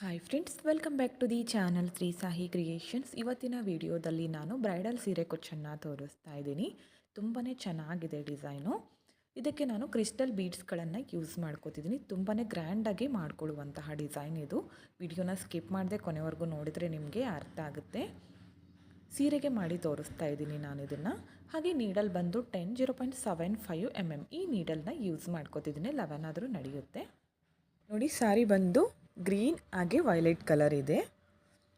Hi friends welcome back to the channel Shri Sahi creations ಇವತ್ತಿನ ವಿಡಿಯೋದಲ್ಲಿ ನಾನು bridal ಸೀರೆ ಕೊಚ್ಚನ್ನು ತೋರಿಸ್ತಾ ಇದ್ದೀನಿ. ತುಂಬಾ ಚೆನ್ನಾಗಿದೆ ಡಿಸೈನು. ಇದಕ್ಕೆ ನಾನು ಕ್ರಿಸ್ಟಲ್ ಬೀಡ್ಸ್ಗಳನ್ನು ಯೂಸ್ ಮಾಡ್ಕೋತಿದ್ದೀನಿ. ತುಂಬಾ ಗ್ರ್ಯಾಂಡಾಗಿ ಮಾಡ್ಕೊಳ್ಳುವಂತಹ ಡಿಸೈನ್ ಇದು. ವಿಡಿಯೋನ ಸ್ಕಿಪ್ ಮಾಡದೆ ಕೊನೆವರೆಗೂ ನೋಡಿದರೆ ನಿಮಗೆ ಅರ್ಥ ಆಗುತ್ತೆ. ಸೀರೆಗೆ ಮಾಡಿ ತೋರಿಸ್ತಾ ಇದ್ದೀನಿ ನಾನು ಇದನ್ನು. ಹಾಗೆ ನೀಡಲ್ ಬಂದು ten zero point seven five M M ಈ ನೀಡಲ್ನ ಯೂಸ್ ಮಾಡ್ಕೋತಿದ್ದೀನಿ. ಲೆವೆನ್ ಆದರೂ ನಡೆಯುತ್ತೆ. ನೋಡಿ, ಸಾರಿ ಬಂದು ಗ್ರೀನ್ ಹಾಗೆ ವೈಲೆಟ್ ಕಲರ್ ಇದೆ.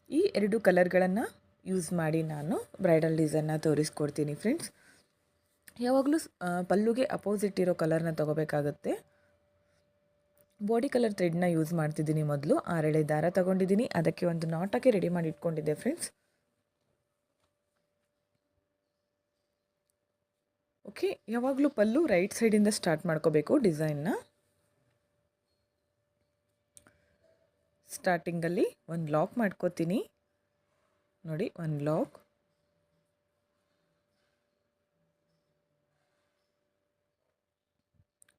ಈ ಎರಡು ಕಲರ್ಗಳನ್ನು ಯೂಸ್ ಮಾಡಿ ನಾನು ಬ್ರೈಡಲ್ ಡಿಸೈನ್ನ ತೋರಿಸ್ಕೊಡ್ತೀನಿ ಫ್ರೆಂಡ್ಸ್. ಯಾವಾಗಲೂ ಪಲ್ಲುಗೆ ಅಪೋಸಿಟ್ ಇರೋ ಕಲರ್ನ ತೊಗೋಬೇಕಾಗತ್ತೆ. ಬಾಡಿ ಕಲರ್ ಥ್ರೆಡ್ನ ಯೂಸ್ ಮಾಡ್ತಿದ್ದೀನಿ ಮೊದಲು. ಆರೇಳೆ ದಾರ ತೊಗೊಂಡಿದ್ದೀನಿ. ಅದಕ್ಕೆ ಒಂದು ನಾಟಕ್ಕೆ ರೆಡಿ ಮಾಡಿ ಇಟ್ಕೊಂಡಿದ್ದೆ ಫ್ರೆಂಡ್ಸ್. ಓಕೆ ಯಾವಾಗಲೂ ಪಲ್ಲು ರೈಟ್ ಸೈಡಿಂದ ಸ್ಟಾರ್ಟ್ ಮಾಡ್ಕೋಬೇಕು ಡಿಸೈನ್ನ ಸ್ಟಾರ್ಟಿಂಗಲ್ಲಿ ಒಂದು ಲಾಕ್ ಮಾಡ್ಕೋತೀನಿ. ನೋಡಿ, ಒಂದು ಲಾಕ್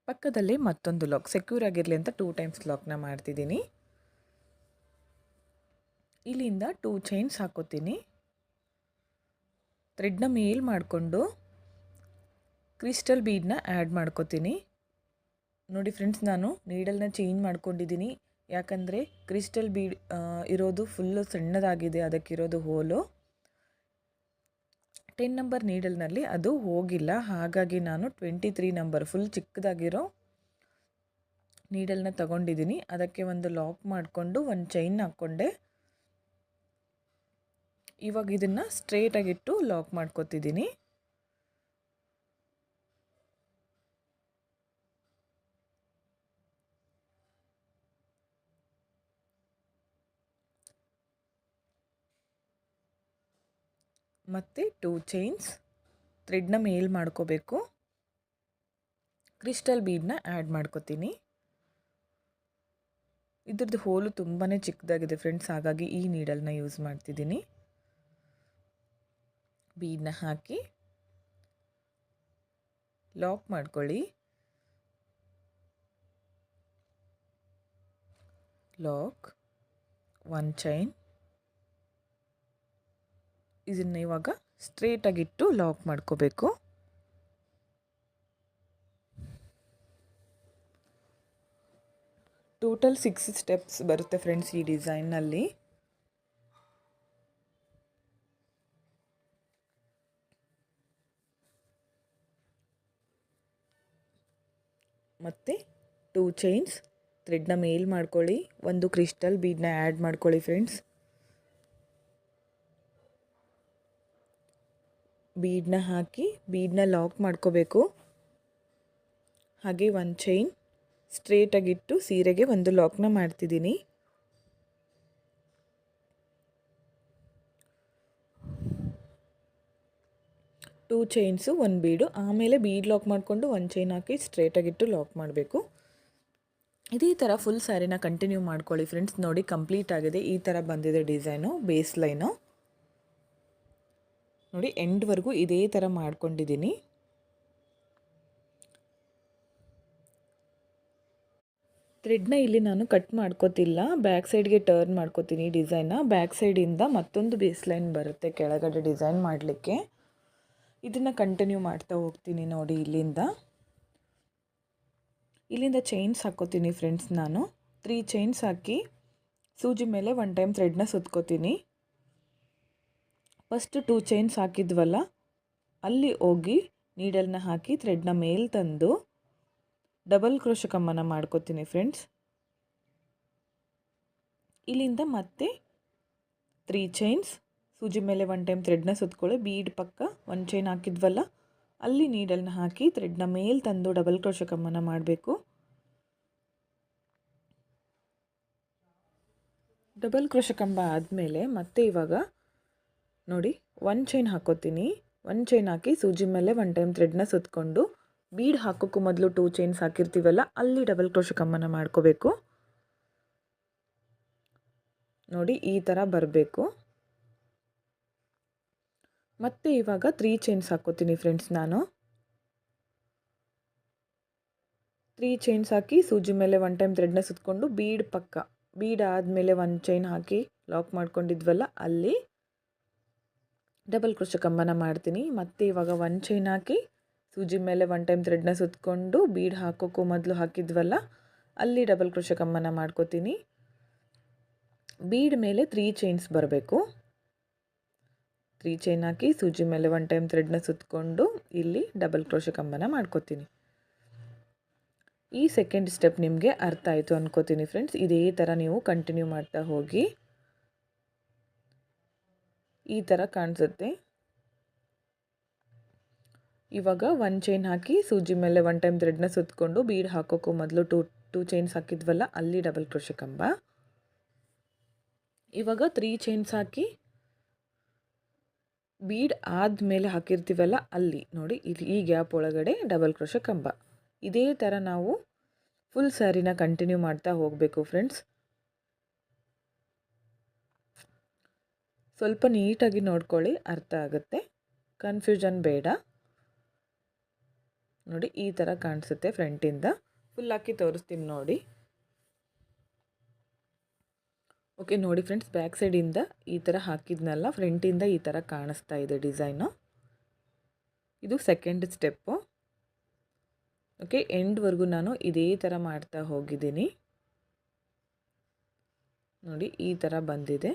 ಪಕ್ಕದಲ್ಲಿ ಮತ್ತೊಂದು ಲಾಕ್ ಸೆಕ್ಯೂರ್ ಆಗಿರಲಿ ಅಂತ ಟೂ ಟೈಮ್ಸ್ ಲಾಕ್ನ ಮಾಡ್ತಿದ್ದೀನಿ. ಇಲ್ಲಿಂದ ಟೂ ಚೈನ್ಸ್ ಹಾಕೋತೀನಿ. ಥ್ರೆಡ್ನ ಮೇಲ್ ಮಾಡಿಕೊಂಡು ಕ್ರಿಸ್ಟಲ್ ಬೀಡನ್ನ ಆ್ಯಡ್ ಮಾಡ್ಕೋತೀನಿ. ನೋಡಿ ಫ್ರೆಂಡ್ಸ್ ನಾನು ನೀಡಲ್ನ ಚೇಂಜ್ ಮಾಡ್ಕೊಂಡಿದ್ದೀನಿ. ಯಾಕಂದರೆ ಕ್ರಿಸ್ಟಲ್ ಬೀಡ್ ಇರೋದು ಫುಲ್ಲು ಸಣ್ಣದಾಗಿದೆ, ಅದಕ್ಕಿರೋದು ಹೋಲು. ಟೆನ್ ನಂಬರ್ ನೀಡಲ್ನಲ್ಲಿ ಅದು ಹೋಗಿಲ್ಲ. ಹಾಗಾಗಿ ನಾನು ಟ್ವೆಂಟಿ ತ್ರೀ ನಂಬರ್ ಫುಲ್ ಚಿಕ್ಕದಾಗಿರೋ ನೀಡಲ್ನ ತಗೊಂಡಿದ್ದೀನಿ. ಅದಕ್ಕೆ ಒಂದು ಲಾಕ್ ಮಾಡಿಕೊಂಡು, ಒಂದು ಚೈನ್ ಹಾಕ್ಕೊಂಡೆ. ಇವಾಗ ಇದನ್ನು ಸ್ಟ್ರೇಟಾಗಿಟ್ಟು ಲಾಕ್ ಮಾಡ್ಕೊತಿದ್ದೀನಿ. ಮತ್ತು ಟೂ ಚೈನ್ಸ್ ಥ್ರೆಡ್ನ ಮೇಲ್ ಮಾಡ್ಕೋಬೇಕು. ಕ್ರಿಸ್ಟಲ್ ಬೀಡನ್ನ ಆ್ಯಡ್ ಮಾಡ್ಕೋತೀನಿ. ಇದ್ರದ್ದು ಹೋಲು ತುಂಬಾ ಚಿಕ್ಕದಾಗಿದೆ ಫ್ರೆಂಡ್ಸ್ ಹಾಗಾಗಿ ಈ ನೀಡಲ್ನ ಯೂಸ್ ಮಾಡ್ತಿದ್ದೀನಿ. ಬೀಡನ್ನ ಹಾಕಿ ಲಾಕ್ ಮಾಡ್ಕೊಳ್ಳಿ. ಲಾಕ್ ಒನ್ ಚೈನ್ ಇದನ್ನು ಇವಾಗ ಸ್ಟ್ರೇಟಾಗಿಟ್ಟು ಲಾಕ್ ಮಾಡ್ಕೋಬೇಕು. ಟೋಟಲ್ ಸಿಕ್ಸ್ ಸ್ಟೆಪ್ಸ್ ಬರುತ್ತೆ ಫ್ರೆಂಡ್ಸ್ ಈ ಡಿಸೈನ್ನಲ್ಲಿ ಮತ್ತು ಟೂ ಚೈನ್ಸ್ ಥ್ರೆಡ್ನ ಮೇಲ್ ಮಾಡ್ಕೊಳ್ಳಿ, ಒಂದು ಕ್ರಿಸ್ಟಲ್ ಬೀಡನ್ನ ಆ್ಯಡ್ ಮಾಡ್ಕೊಳ್ಳಿ ಫ್ರೆಂಡ್ಸ್ ಬೀಡನ್ನ ಹಾಕಿ ಬೀಡನ್ನ ಲಾಕ್ ಮಾಡ್ಕೋಬೇಕು. ಹಾಗೆ ಒಂದು ಚೈನ್ ಸ್ಟ್ರೇಟಾಗಿಟ್ಟು ಸೀರೆಗೆ ಒಂದು ಲಾಕ್ನ ಮಾಡ್ತಿದ್ದೀನಿ. ಟೂ ಚೈನ್ಸು ಒಂದು ಬೀಡು. ಆಮೇಲೆ ಬೀಡ್ ಲಾಕ್ ಮಾಡಿಕೊಂಡು ಒಂದು ಚೈನ್ ಹಾಕಿ ಸ್ಟ್ರೇಟಾಗಿಟ್ಟು ಲಾಕ್ ಮಾಡಬೇಕು. ಇದೇ ಥರ ಫುಲ್ ಸ್ಯಾರಿನ ಕಂಟಿನ್ಯೂ ಮಾಡ್ಕೊಳ್ಳಿ ಫ್ರೆಂಡ್ಸ್ ನೋಡಿ ಕಂಪ್ಲೀಟ್ ಆಗಿದೆ. ಈ ಥರ ಬಂದಿದೆ ಡಿಸೈನು ಬೇಸ್ ಲೈನು ನೋಡಿ ಎಂಡ್ವರೆಗೂ ಇದೇ ಥರ ಮಾಡ್ಕೊಂಡಿದ್ದೀನಿ. ಥ್ರೆಡ್ನ ಇಲ್ಲಿ ನಾನು ಕಟ್ ಮಾಡ್ಕೋತಿಲ್ಲ. ಬ್ಯಾಕ್ ಸೈಡ್ಗೆ ಟರ್ನ್ ಮಾಡ್ಕೋತೀನಿ ಡಿಸೈನ್ನ ಬ್ಯಾಕ್ ಸೈಡಿಂದ ಮತ್ತೊಂದು ಬೇಸ್ ಲೈನ್ ಬರುತ್ತೆ ಕೆಳಗಡೆ ಡಿಸೈನ್ ಮಾಡಲಿಕ್ಕೆ. ಇದನ್ನು ಕಂಟಿನ್ಯೂ ಮಾಡ್ತಾ ಹೋಗ್ತೀನಿ ನೋಡಿ ಇಲ್ಲಿಂದ. ಇಲ್ಲಿಂದ ಚೈನ್ಸ್ ಹಾಕ್ಕೋತೀನಿ ಫ್ರೆಂಡ್ಸ್ ನಾನು. ತ್ರೀ ಚೈನ್ಸ್ ಹಾಕಿ ಸೂಜಿ ಮೇಲೆ ಒನ್ ಟೈಮ್ ಥ್ರೆಡ್ನ ಸುತ್ಕೋತೀನಿ. ಫಸ್ಟ್ ಟೂ ಚೈನ್ಸ್ ಹಾಕಿದ್ವಲ್ಲ, ಅಲ್ಲಿ ಹೋಗಿ ನೀಡಲ್ನ ಹಾಕಿ ಥ್ರೆಡ್ನ ಮೇಲೆ ತಂದು ಡಬಲ್ ಕಮ್ಮನ ಮಾಡ್ಕೋತೀನಿ ಫ್ರೆಂಡ್ಸ್ ಇಲ್ಲಿಂದ ಮತ್ತೆ ತ್ರೀ ಚೈನ್ಸ್ ಸೂಜಿ ಮೇಲೆ ಒನ್ ಟೈಮ್ ಥ್ರೆಡ್ನ ಸುತ್ಕೊಳ್ಳಿ ಬೀಡ್ ಪಕ್ಕ ಒನ್ ಚೈನ್ ಹಾಕಿದ್ವಲ್ಲ, ಅಲ್ಲಿ ನೀಡಲ್ನ ಹಾಕಿ ಥ್ರೆಡ್ನ ಮೇಲೆ ತಂದು ಡಬಲ್ ಕಮ್ಮನ ಮಾಡಬೇಕು. ಡಬಲ್ ಕಂಬ ಆದಮೇಲೆ ಮತ್ತೆ ಇವಾಗ ನೋಡಿ ಒನ್ ಚೈನ್ ಹಾಕೋತೀನಿ. ಒನ್ ಚೈನ್ ಹಾಕಿ ಸೂಜಿ ಮೇಲೆ ಒನ್ ಟೈಮ್ ಥ್ರೆಡ್ನ ಸುತ್ತಕೊಂಡು ಬೀಡ್ ಹಾಕೋಕ್ಕೂ ಮೊದಲು ಟೂ ಚೈನ್ಸ್ ಹಾಕಿರ್ತೀವಲ್ಲ, ಅಲ್ಲಿ ಡಬಲ್ ಕ್ರೋಶ ಕಮ್ಮನ ಮಾಡ್ಕೋಬೇಕು. ನೋಡಿ, ಈ ಥರ ಬರಬೇಕು. ಮತ್ತೆ ಇವಾಗ ತ್ರೀ ಚೈನ್ಸ್ ಹಾಕೋತೀನಿ ಫ್ರೆಂಡ್ಸ್ ನಾನು. ತ್ರೀ ಚೈನ್ಸ್ ಹಾಕಿ ಸೂಜಿ ಮೇಲೆ ಒನ್ ಟೈಮ್ ಥ್ರೆಡ್ನ ಸುತ್ತಕೊಂಡು ಬೀಡ್ ಪಕ್ಕ ಬೀಡ್ ಆದಮೇಲೆ ಒಂದು ಚೈನ್ ಹಾಕಿ ಲಾಕ್ ಮಾಡ್ಕೊಂಡಿದ್ವಲ್ಲ, ಅಲ್ಲಿ ಡಬಲ್ ಕ್ರೋಶ ಕಂಬನ ಮಾಡ್ತೀನಿ. ಮತ್ತು ಇವಾಗ ಒನ್ ಚೈನ್ ಹಾಕಿ ಸೂಜಿ ಮೇಲೆ ಒನ್ ಟೈಮ್ ಥ್ರೆಡ್ನ ಸುತ್ತಕೊಂಡು ಬೀಡ್ ಹಾಕೋಕ್ಕೂ ಮೊದಲು ಹಾಕಿದ್ವಲ್ಲ, ಅಲ್ಲಿ ಡಬಲ್ ಕ್ರೋಶ ಕಂಬನ ಮಾಡ್ಕೋತೀನಿ. ಬೀಡ್ ಮೇಲೆ ತ್ರೀ ಚೈನ್ಸ್ ಬರಬೇಕು. ತ್ರೀ ಚೈನ್ ಹಾಕಿ ಸೂಜಿ ಮೇಲೆ ಒನ್ ಟೈಮ್ ಥ್ರೆಡ್ನ ಸುತ್ತಕೊಂಡು ಇಲ್ಲಿ ಡಬಲ್ ಕ್ರೋಶ ಕಂಬನ ಮಾಡ್ಕೋತೀನಿ. ಈ ಸೆಕೆಂಡ್ ಸ್ಟೆಪ್ ನಿಮಗೆ ಅರ್ಥ ಆಯಿತು ಅನ್ಕೋತೀನಿ ಫ್ರೆಂಡ್ಸ್ ಇದೇ ಥರ ನೀವು ಕಂಟಿನ್ಯೂ ಮಾಡ್ತಾ ಹೋಗಿ. ಈ ಥರ ಕಾಣಿಸುತ್ತೆ. ಇವಾಗ ಒನ್ ಚೈನ್ ಹಾಕಿ ಸೂಜಿ ಮೇಲೆ ಒನ್ ಟೈಮ್ ಥ್ರೆಡ್ನ ಸುತ್ತಕೊಂಡು ಬೀಡ್ ಹಾಕೋಕ್ಕೂ ಮೊದಲು ಟೂ ಟೂ ಚೈನ್ಸ್ ಹಾಕಿದ್ವಲ್ಲ ಅಲ್ಲಿ ಡಬಲ್ ಕ್ರೋಶ ಕಂಬ. ಇವಾಗ ತ್ರೀ ಚೈನ್ಸ್ ಹಾಕಿ ಬೀಡ್ ಆದಮೇಲೆ ಹಾಕಿರ್ತೀವಲ್ಲ ಅಲ್ಲಿ, ನೋಡಿ ಇಲ್ಲಿ ಈ ಗ್ಯಾಪ್ ಒಳಗಡೆ ಡಬಲ್ ಕ್ರೋಶ ಕಂಬ. ಇದೇ ಥರ ನಾವು ಫುಲ್ ಸ್ಯಾರಿನ ಕಂಟಿನ್ಯೂ ಮಾಡ್ತಾ ಹೋಗಬೇಕು ಫ್ರೆಂಡ್ಸ್ ಸ್ವಲ್ಪ ನೀಟಾಗಿ ನೋಡ್ಕೊಳ್ಳಿ, ಅರ್ಥ ಆಗುತ್ತೆ. ಕನ್ಫ್ಯೂಷನ್ ಬೇಡ. ನೋಡಿ, ಈ ಥರ ಕಾಣಿಸುತ್ತೆ ಫ್ರಂಟಿಂದ. ಫುಲ್ ಹಾಕಿ ತೋರಿಸ್ತೀನಿ ನೋಡಿ. ಓಕೆ ನೋಡಿ ಫ್ರೆಂಡ್ಸ್ ಬ್ಯಾಕ್ ಸೈಡಿಂದ ಈ ಥರ ಹಾಕಿದ್ನಲ್ಲ, ಫ್ರಂಟಿಂದ ಈ ಥರ ಕಾಣಿಸ್ತಾ ಇದೆ ಡಿಸೈನು ಇದು ಸೆಕೆಂಡ್ ಸ್ಟೆಪ್ಪು ಓಕೆ ಎಂಡ್ವರೆಗೂ ನಾನು ಇದೇ ಥರ ಮಾಡ್ತಾ ಹೋಗಿದ್ದೀನಿ. ನೋಡಿ, ಈ ಥರ ಬಂದಿದೆ.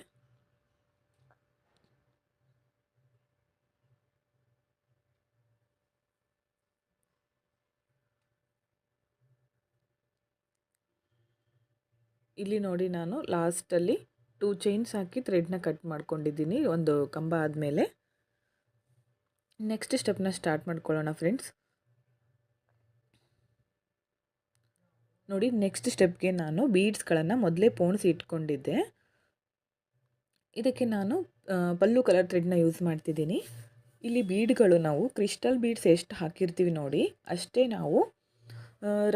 ಇಲ್ಲಿ ನೋಡಿ ನಾನು ಲಾಸ್ಟಲ್ಲಿ ಟೂ ಚೈನ್ಸ್ ಹಾಕಿ ಥ್ರೆಡ್ನ ಕಟ್ ಮಾಡ್ಕೊಂಡಿದ್ದೀನಿ, ಒಂದು ಕಂಬ ಆದಮೇಲೆ. ನೆಕ್ಸ್ಟ್ ಸ್ಟೆಪ್ನ ಸ್ಟಾರ್ಟ್ ಮಾಡ್ಕೊಳ್ಳೋಣ ಫ್ರೆಂಡ್ಸ್. ನೋಡಿ, ನೆಕ್ಸ್ಟ್ ಸ್ಟೆಪ್ಗೆ ನಾನು ಬೀಡ್ಸ್ಗಳನ್ನು ಮೊದಲೇ ಪೋಣಿಸಿ ಇಟ್ಕೊಂಡಿದ್ದೆ. ಇದಕ್ಕೆ ನಾನು ಪಲ್ಲು ಕಲರ್ ಥ್ರೆಡ್ನ ಯೂಸ್ ಮಾಡ್ತಿದ್ದೀನಿ. ಇಲ್ಲಿ ಬೀಡ್ಗಳು ನಾವು ಕ್ರಿಸ್ಟಲ್ ಬೀಡ್ಸ್ ಎಷ್ಟು ಹಾಕಿರ್ತೀವಿ ನೋಡಿ, ಅಷ್ಟೇ ನಾವು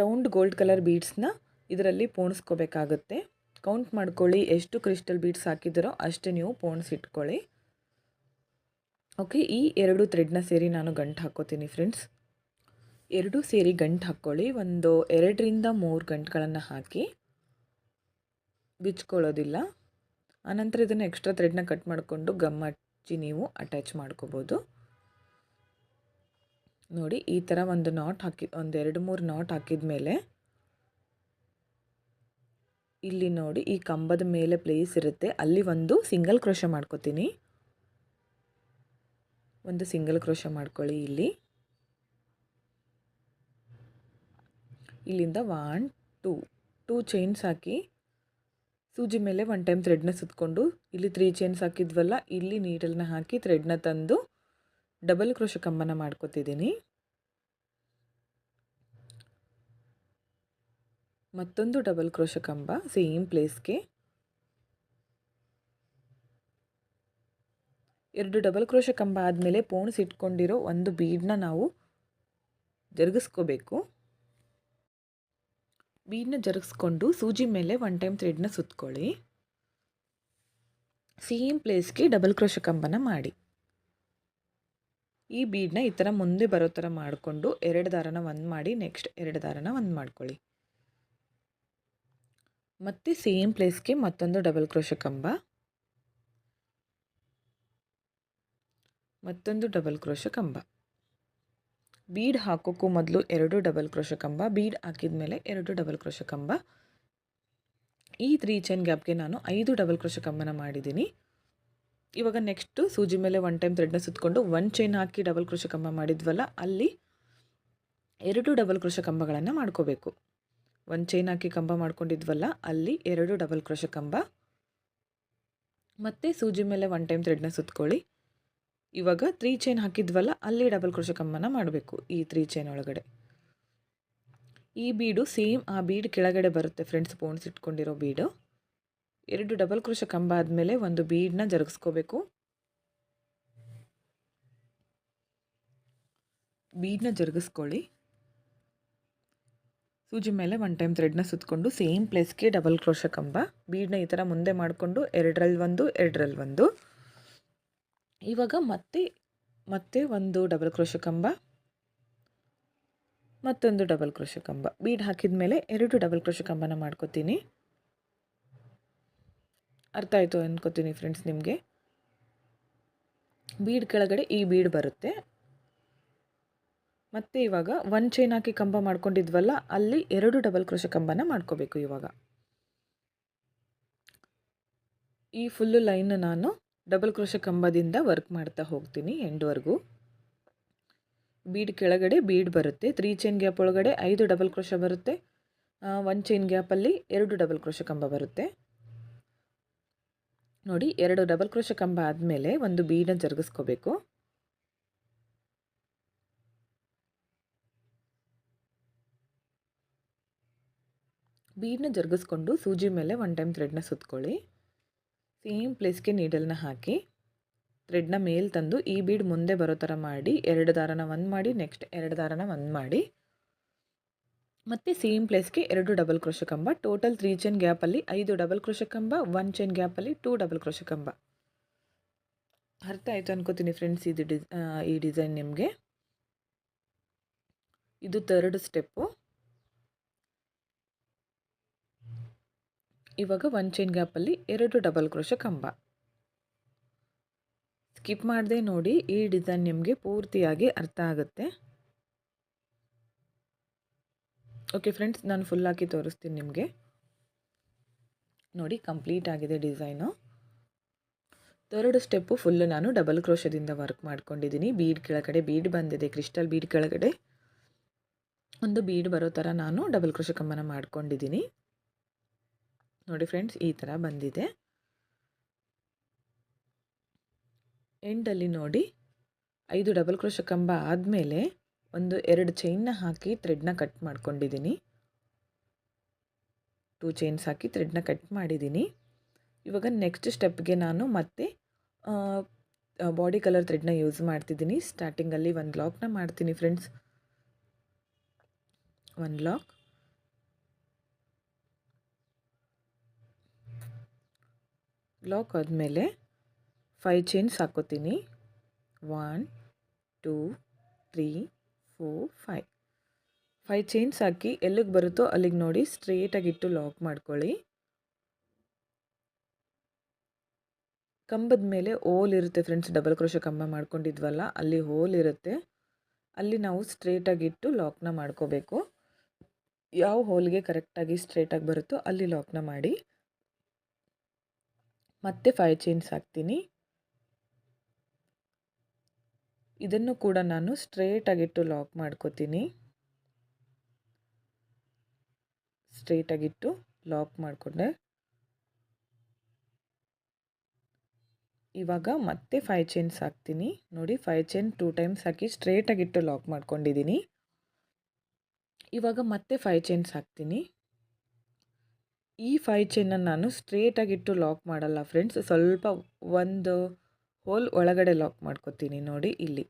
ರೌಂಡ್ ಗೋಲ್ಡ್ ಕಲರ್ ಬೀಡ್ಸ್ನ ಇದರಲ್ಲಿ ಪೋಣಿಸ್ಕೋಬೇಕಾಗುತ್ತೆ. ಕೌಂಟ್ ಮಾಡ್ಕೊಳ್ಳಿ ಎಷ್ಟು ಕ್ರಿಸ್ಟಲ್ ಬೀಡ್ಸ್ ಹಾಕಿದ್ದೀರೋ ಅಷ್ಟೇ ನೀವು ಪೋಣಿಸಿಟ್ಕೊಳ್ಳಿ ಓಕೆ ಈ ಎರಡು ಥ್ರೆಡ್ನ ಸೇರಿ ನಾನು ಗಂಟು ಹಾಕ್ಕೋತೀನಿ ಫ್ರೆಂಡ್ಸ್ ಎರಡು ಸೇರಿ ಗಂಟು ಹಾಕ್ಕೊಳ್ಳಿ. ಒಂದು ಎರಡರಿಂದ ಮೂರು ಗಂಟುಗಳನ್ನು ಹಾಕಿ ಬಿಚ್ಕೊಳ್ಳೋದಿಲ್ಲ. ಆನಂತರ ಇದನ್ನು ಎಕ್ಸ್ಟ್ರಾ ಥ್ರೆಡ್ನ ಕಟ್ ಮಾಡಿಕೊಂಡು ಗಮ್ ಹಚ್ಚಿ ನೀವು ಅಟ್ಯಾಚ್ ಮಾಡ್ಕೋಬೋದು. ನೋಡಿ, ಈ ಥರ ಒಂದು ನಾಟ್ ಹಾಕಿ ಒಂದು ಎರಡು ಮೂರು ನಾಟ್ ಹಾಕಿದ ಮೇಲೆ ಇಲ್ಲಿ ನೋಡಿ, ಈ ಕಂಬದ ಮೇಲೆ ಪ್ಲೇಸ್ ಇರುತ್ತೆ. ಅಲ್ಲಿ ಒಂದು ಸಿಂಗಲ್ ಕ್ರೋಶ ಮಾಡ್ಕೋತೀನಿ. ಒಂದು ಸಿಂಗಲ್ ಕ್ರೋಶ ಮಾಡ್ಕೊಳ್ಳಿ ಇಲ್ಲಿ. ಇಲ್ಲಿಂದ ಒನ್ ಟೂ ಟೂ ಚೈನ್ಸ್ ಹಾಕಿ, ಸೂಜಿ ಮೇಲೆ ಒನ್ ಟೈಮ್ ಥ್ರೆಡ್ನ ಸುತ್ತಕೊಂಡು ಇಲ್ಲಿ ತ್ರೀ ಚೈನ್ಸ್ ಹಾಕಿದ್ವಲ್ಲ, ಇಲ್ಲಿ ನೀಡಲ್ನ ಹಾಕಿ ಥ್ರೆಡ್ನ ತಂದು ಡಬಲ್ ಕ್ರೋಶ ಕಂಬನ ಮಾಡ್ಕೊತಿದ್ದೀನಿ. ಮತ್ತೊಂದು ಡಬಲ್ ಕ್ರೋಶ ಕಂಬ ಸೇಮ್ ಪ್ಲೇಸ್ಗೆ ಎರಡು ಡಬಲ್ ಕ್ರೋಶ ಕಂಬ ಆದಮೇಲೆ ಪೋಣಿಸಿಟ್ಕೊಂಡಿರೋ ಒಂದು ಬೀಡನ್ನ ನಾವು ಜರುಗಿಸ್ಕೋಬೇಕು. ಬೀಡನ್ನ ಜರುಗಿಸ್ಕೊಂಡು ಸೂಜಿ ಮೇಲೆ ಒನ್ ಟೈಮ್ ಥ್ರೆಡ್ನ ಸುತ್ತಕೊಳ್ಳಿ ಸೇಮ್ ಪ್ಲೇಸ್ಗೆ ಡಬಲ್ ಕ್ರೋಶ ಕಂಬನ ಮಾಡಿ. ಈ ಬೀಡನ್ನ ಈ ಥರ ಮುಂದೆ ಬರೋ ಥರ ಮಾಡಿಕೊಂಡು ಎರಡು ದಾರನ ಒಂದು ಮಾಡಿ ನೆಕ್ಸ್ಟ್ ಎರಡು ದಾರನ ಒಂದು ಮಾಡ್ಕೊಳ್ಳಿ. ಮತ್ತು ಸೇಮ್ ಪ್ಲೇಸ್ಗೆ ಮತ್ತೊಂದು ಡಬಲ್ ಕ್ರೋಶ ಕಂಬ. ಮತ್ತೊಂದು ಡಬಲ್ ಕ್ರೋಶ ಕಂಬ. ಬೀಡ್ ಹಾಕೋಕ್ಕೂ ಮೊದಲು ಎರಡು ಡಬಲ್ ಕ್ರೋಶ ಕಂಬ ಬೀಡ್ ಹಾಕಿದ ಮೇಲೆ ಎರಡು ಡಬಲ್ ಕ್ರೋಶ ಕಂಬ. ಈ ತ್ರೀ ಚೈನ್ ಗ್ಯಾಪ್ಗೆ ನಾನು ಐದು ಡಬಲ್ ಕ್ರೋಶ ಕಂಬನ ಮಾಡಿದ್ದೀನಿ. ಇವಾಗ ನೆಕ್ಸ್ಟು ಸೂಜಿ ಮೇಲೆ ಒನ್ ಟೈಮ್ ಥ್ರೆಡ್ನ ಸುತ್ತಕೊಂಡು ಒನ್ ಚೈನ್ ಹಾಕಿ ಡಬಲ್ ಕ್ರೋಶ ಕಂಬ ಮಾಡಿದ್ವಲ್ಲ, ಅಲ್ಲಿ ಎರಡು ಡಬಲ್ ಕ್ರೋಶ ಕಂಬಗಳನ್ನು ಮಾಡ್ಕೋಬೇಕು. ಒಂದು ಚೈನ್ ಹಾಕಿ ಕಂಬ ಮಾಡ್ಕೊಂಡಿದ್ವಲ್ಲ, ಅಲ್ಲಿ ಎರಡು ಡಬಲ್ ಕ್ರೋಶ ಕಂಬ. ಮತ್ತು ಸೂಜಿ ಮೇಲೆ ಒನ್ ಟೈಮ್ ಥ್ರೆಡ್ನ ಸುತ್ಕೊಳ್ಳಿ. ಇವಾಗ ತ್ರೀ ಚೈನ್ ಹಾಕಿದ್ವಲ್ಲ, ಅಲ್ಲಿ ಡಬಲ್ ಕ್ರೋಶ ಕಂಬನ ಮಾಡಬೇಕು ಈ ತ್ರೀ ಚೈನ್ ಒಳಗಡೆ. ಈ ಬೀಡು ಸೇಮ್ ಆ ಬೀಡ್ ಕೆಳಗಡೆ ಬರುತ್ತೆ ಫ್ರೆಂಡ್ಸ್ ಪೋಣ್ಸ್ ಇಟ್ಕೊಂಡಿರೋ ಬೀಡು ಎರಡು ಡಬಲ್ ಕ್ರೋಶ ಕಂಬ ಆದಮೇಲೆ ಒಂದು ಬೀಡನ್ನ ಜರುಗಿಸ್ಕೋಬೇಕು. ಬೀಡನ್ನ ಜರುಗಿಸ್ಕೊಳ್ಳಿ. ಸೂಜಿ ಮೇಲೆ ಒನ್ ಟೈಮ್ ಥ್ರೆಡ್ನ ಸುತ್ತಕೊಂಡು ಸೇಮ್ ಪ್ಲೇಸ್ಗೆ ಡಬಲ್ ಕ್ರೋಶ ಕಂಬ. ಬೀಡನ್ನ ಈ ಥರ ಮುಂದೆ ಮಾಡಿಕೊಂಡು ಎರಡರಲ್ಲಿ ಒಂದು ಎರಡರಲ್ಲಿ ಒಂದು. ಇವಾಗ ಮತ್ತೆ ಮತ್ತೆ ಒಂದು ಡಬಲ್ ಕ್ರೋಶ ಕಂಬ. ಮತ್ತೊಂದು ಡಬಲ್ ಕ್ರೋಶ ಕಂಬ. ಬೀಡ್ ಹಾಕಿದ ಮೇಲೆ ಎರಡು ಡಬಲ್ ಕ್ರೋಶ ಕಂಬನ ಮಾಡ್ಕೋತೀನಿ. ಅರ್ಥ ಆಯಿತು ಅಂದ್ಕೋತೀನಿ ಫ್ರೆಂಡ್ಸ್ ನಿಮಗೆ. ಬೀಡ್ ಕೆಳಗಡೆ ಈ ಬೀಡ್ ಬರುತ್ತೆ. ಮತ್ತು ಇವಾಗ ಒನ್ ಚೈನ್ ಹಾಕಿ ಕಂಬ ಮಾಡ್ಕೊಂಡಿದ್ವಲ್ಲ, ಅಲ್ಲಿ ಎರಡು ಡಬಲ್ ಕ್ರೋಶ ಕಂಬನ ಮಾಡ್ಕೋಬೇಕು ಇವಾಗ. ಈ ಫುಲ್ಲು ಲೈನ್ ನಾನು ಡಬಲ್ ಕ್ರೋಶ ಕಂಬದಿಂದ ವರ್ಕ್ ಮಾಡ್ತಾ ಹೋಗ್ತೀನಿ ಎಂಡ್ವರೆಗೂ. ಬೀಡ್ ಕೆಳಗಡೆ ಬೀಡ್ ಬರುತ್ತೆ ತ್ರೀ ಚೈನ್ ಗ್ಯಾಪ್ ಒಳಗಡೆ ಐದು ಡಬಲ್ ಕ್ರೋಶ ಬರುತ್ತೆ ಒನ್ ಚೈನ್ ಗ್ಯಾಪಲ್ಲಿ ಎರಡು ಡಬಲ್ ಕ್ರೋಶ ಕಂಬ ಬರುತ್ತೆ. ನೋಡಿ, ಎರಡು ಡಬಲ್ ಕ್ರೋಶ ಕಂಬ ಆದಮೇಲೆ ಒಂದು ಬೀಡನ್ನು ಜರುಗಿಸ್ಕೋಬೇಕು. ಬೀಡನ್ನ ಜರುಗಿಸ್ಕೊಂಡು ಸೂಜಿ ಮೇಲೆ ಒನ್ ಟೈಮ್ ಥ್ರೆಡ್ನ ಸುತ್ಕೊಳ್ಳಿ. ಸೇಮ್ ಪ್ಲೇಸ್ಗೆ ನೀಡಲ್ನ ಹಾಕಿ. ಥ್ರೆಡ್ನ ಮೇಲೆ ತಂದು ಈ ಬೀಡ್ ಮುಂದೆ ಬರೋ ಥರ ಮಾಡಿ, ಎರಡು ದಾರನ ಒಂದು ಮಾಡಿ ನೆಕ್ಸ್ಟ್ ಎರಡು ದಾರನ ಒಂದು ಮಾಡಿ. ಮತ್ತು ಸೇಮ್ ಪ್ಲೇಸ್ಗೆ ಎರಡು ಡಬಲ್ ಕ್ರೋಶ ಕಂಬ ಟೋಟಲ್ ತ್ರೀ ಚೈನ್ ಗ್ಯಾಪಲ್ಲಿ ಐದು ಡಬಲ್ ಕ್ರೋಶ ಕಂಬ ಒನ್ ಚೈನ್ ಗ್ಯಾಪಲ್ಲಿ ಟೂ ಡಬಲ್ ಕ್ರೋಶ ಕಂಬ. ಅರ್ಥ ಆಯಿತು ಅನ್ಕೋತೀನಿ ಫ್ರೆಂಡ್ಸ್ ಇದು ಡಿಸ್ ಈ ಡಿಸೈನ್ ನಿಮಗೆ. ಇದು ತರ್ಡ್ ಸ್ಟೆಪ್ಪು ಇವಾಗ ಒನ್ ಚೈನ್ ಗ್ಯಾಪಲ್ಲಿ ಎರಡು ಡಬಲ್ ಕ್ರೋಶ ಕಂಬ. ಸ್ಕಿಪ್ ಮಾಡದೆ ನೋಡಿ, ಈ ಡಿಸೈನ್ ನಿಮಗೆ ಪೂರ್ತಿಯಾಗಿ ಅರ್ಥ ಆಗುತ್ತೆ. ಓಕೆ ಫ್ರೆಂಡ್ಸ್ ನಾನು ಫುಲ್ ಹಾಕಿ ತೋರಿಸ್ತೀನಿ ನಿಮಗೆ. ನೋಡಿ ಕಂಪ್ಲೀಟ್ ಆಗಿದೆ ಡಿಸೈನು ತರಡು ಸ್ಟೆಪ್ಪು ಫುಲ್ಲು ನಾನು ಡಬಲ್ ಕ್ರೋಶದಿಂದ ವರ್ಕ್ ಮಾಡ್ಕೊಂಡಿದ್ದೀನಿ ಬೀಡ್ ಕೆಳಗಡೆ ಬೀಡ್ ಬಂದಿದೆ ಕ್ರಿಸ್ಟಲ್ ಬೀಡ್ ಕೆಳಗಡೆ. ಒಂದು ಬೀಡ್ ಬರೋ ಥರ ನಾನು ಡಬಲ್ ಕ್ರೋಶ ಕಂಬನ ಮಾಡ್ಕೊಂಡಿದ್ದೀನಿ ನೋಡಿ ಫ್ರೆಂಡ್ಸ್, ಈ ಥರ ಬಂದಿದೆ. ಎಂಡಲ್ಲಿ ನೋಡಿ, ಐದು ಡಬಲ್ ಕ್ರೋಶ ಕಂಬ ಆದಮೇಲೆ ಒಂದು ಎರಡು ಚೈನ್ನ ಹಾಕಿ ಥ್ರೆಡ್ನ ಕಟ್ ಮಾಡ್ಕೊಂಡಿದ್ದೀನಿ ಟೂ ಚೈನ್ಸ್ ಹಾಕಿ ಥ್ರೆಡ್ನ ಕಟ್ ಮಾಡಿದ್ದೀನಿ ಇವಾಗ ನೆಕ್ಸ್ಟ್ ಸ್ಟೆಪ್ಗೆ ನಾನು ಮತ್ತೆ ಬಾಡಿ ಕಲರ್ ಥ್ರೆಡ್ನ ಯೂಸ್ ಮಾಡ್ತಿದ್ದೀನಿ ಸ್ಟಾರ್ಟಿಂಗಲ್ಲಿ ಒಂದು ಲಾಕ್ನ ಮಾಡ್ತೀನಿ ಫ್ರೆಂಡ್ಸ್. ಒಂದು ಲಾಕ್ ಲಾಕ್ ಆದಮೇಲೆ ಫೈವ್ ಚೈನ್ಸ್ ಹಾಕೋತೀನಿ. One two three four five five chains ಹಾಕಿ ಎಲ್ಲಿಗೆ ಬರುತ್ತೋ ಅಲ್ಲಿಗೆ ನೋಡಿ ಸ್ಟ್ರೇಟಾಗಿಟ್ಟು ಲಾಕ್ ಮಾಡ್ಕೊಳ್ಳಿ. ಕಂಬದ ಮೇಲೆ ಹೋಲ್ ಇರುತ್ತೆ ಫ್ರೆಂಡ್ಸ್ ಡಬಲ್ ಕ್ರೋಶ ಕಂಬ ಮಾಡ್ಕೊಂಡಿದ್ವಲ್ಲ, ಅಲ್ಲಿ ಹೋಲ್ ಇರುತ್ತೆ. ಅಲ್ಲಿ ನಾವು ಸ್ಟ್ರೇಟಾಗಿಟ್ಟು ಲಾಕ್ನ ಮಾಡ್ಕೋಬೇಕು. ಯಾವ ಹೋಲ್ಗೆ ಕರೆಕ್ಟಾಗಿ ಸ್ಟ್ರೇಟಾಗಿ ಬರುತ್ತೋ ಅಲ್ಲಿ ಲಾಕ್ನ ಮಾಡಿ. ಮತ್ತೆ ಫೈವ್ ಚೈನ್ಸ್ ಹಾಕ್ತೀನಿ. ಇದನ್ನು ಕೂಡ ನಾನು ಸ್ಟ್ರೇಟಾಗಿಟ್ಟು ಲಾಕ್ ಮಾಡ್ಕೋತೀನಿ. ಸ್ಟ್ರೇಟಾಗಿಟ್ಟು ಲಾಕ್ ಮಾಡಿಕೊಂಡೆ. ಇವಾಗ ಮತ್ತೆ ಫೈವ್ ಚೈನ್ಸ್ ಹಾಕ್ತೀನಿ. ನೋಡಿ ಫೈವ್ ಚೈನ್ ಟೂ ಟೈಮ್ಸ್ ಹಾಕಿ ಸ್ಟ್ರೇಟಾಗಿಟ್ಟು ಲಾಕ್ ಮಾಡ್ಕೊಂಡಿದ್ದೀನಿ. ಇವಾಗ ಮತ್ತೆ ಫೈವ್ ಚೈನ್ಸ್ ಹಾಕ್ತೀನಿ. ಈ ಫೈ ಚೈನನ್ನು ನಾನು ಸ್ಟ್ರೇಟಾಗಿಟ್ಟು ಲಾಕ್ ಮಾಡಲ್ಲ ಫ್ರೆಂಡ್ಸ್ ಸ್ವಲ್ಪ ಒಂದು ಹೋಲ್ ಒಳಗಡೆ ಲಾಕ್ ಮಾಡ್ಕೋತೀನಿ ನೋಡಿ ಇಲ್ಲಿ.